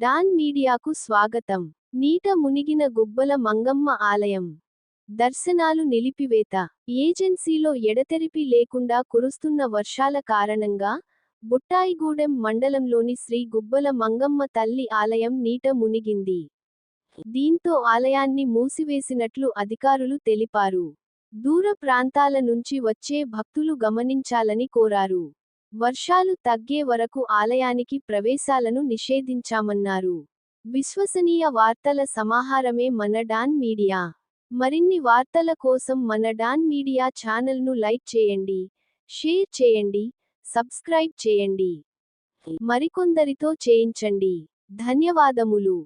Don మీడియాకు స్వాగతం. నీట మునిగిన గుబ్బల మంగమ్మ ఆలయం. దర్శనాలు నిలిపివేత. ఏజెన్సీలో ఎడతెరిపి లేకుండా కురుస్తున్న వర్షాల కారణంగా బుట్టాయిగూడెం మండలంలోని శ్రీ గుబ్బల మంగమ్మ తల్లి ఆలయం నీట మునిగింది. దీంతో ఆలయాన్ని మూసివేసినట్లు అధికారులు తెలిపారు. దూర ప్రాంతాల నుంచి వచ్చే భక్తులు గమనించాలని కోరారు. వర్షాలు తగ్గే వరకు ఆలయానికి ప్రవేశాలను నిషేధించామన్నారు. విశ్వసనీయ వార్తల సమాహారమే మన డాన్ మీడియా. మరిన్ని వార్తల కోసం మన డాన్ మీడియా ఛానల్ను లైక్ చేయండి షేర్ చేయండి సబ్స్క్రైబ్ చేయండి. మరికొందరితో చేయించండి. ధన్యవాదములు.